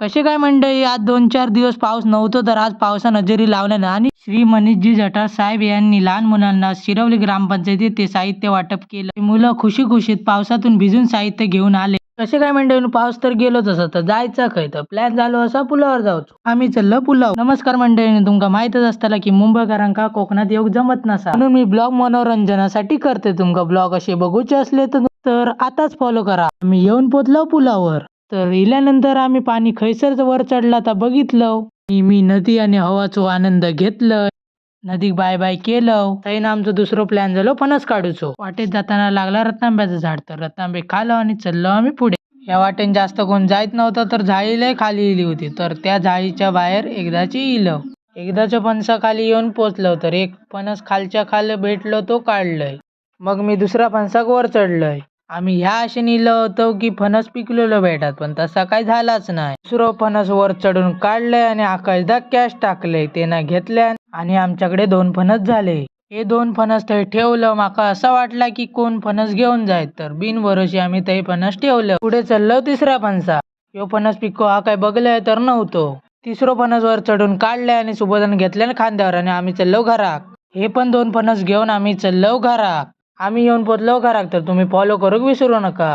कसे काय मंडळी आज दोन चार दिवस पाऊस नव्हतो तर आज पावसानं हजेरी लावल्यानं आणि श्री मनीषजी जठार साहेब यांनी लहान मुलांना शिरवली ग्रामपंचायतीत ते साहित्य वाटप केलं. मुलं खुशी खुशीत पावसातून भिजून साहित्य घेऊन आले. कसे काय मंडळी पाऊस तर गेलोच असं तर जायचं खय तर. प्लॅन झालो असा पुलावर जाऊचो. आम्ही चाललो पुलाव नमस्कार मंडळीने तुमका माहितच असताना की मुंबईकरांका कोकणात येऊक जमत नसा. म्हणून मी ब्लॉग मनोरंजनासाठी करते तुमका. ब्लॉग असे बघूचे असले तर तर आताच फॉलो करा. आम्ही येऊन पोचलो पुलावर. तर इल्यानंतर आम्ही पाणी खैसरच वर चढला तर बघितलं मी मी नदी आणि हवाचो आनंद घेतलं नदीक बाय बाय केलं तैन आमचं दुसरं प्लॅन झालो फणस काढूचो. वाटेत जाताना लागला रत्नांब्याचं झाड तर रत्नांबे खालो आणि चाललो आम्ही पुढे. या वाटेन जास्त कोण जायत नव्हतं तर झाळी लय खाली इली होती. तर त्या झाडीच्या बाहेर एकदाची इलं एकदाच्या फणसाखाली येऊन पोचलो तर एक फणस खालच्या खाली भेटलो तो काढलंय. मग मी दुसऱ्या फणसाक वर चढलोय. आम्ही ह्या आशेने इलं होतो की फणस पिकलेलं भेटत पण तसा काय झालाच नाही. दुसरं फणस वर चढून काढलंय आणि आकाशदा कॅश टाकलंय त्यांना घेतल्या आणि आमच्याकडे दोन फणस झाले. हे दोन फणस थंय ठेवलं माका असं वाटला की कोण फणस घेऊन जायत तर बिनभरोशी आम्ही ते फणस ठेवलं. पुढे चाललो तिसरा फणसा. यो फणस पिको हा काय बघलाय तर नव्हतो. तिसरो फणस वर चढून काढलंय आणि सुबोधन घेतल्याने खांद्यावर आणि आम्ही चाललो घराक. हे पण दोन फणस घेऊन आम्ही चाललो घराक. आम्ही येऊन पोचलो घराक तर तुम्ही फॉलो करूक विसरू नका.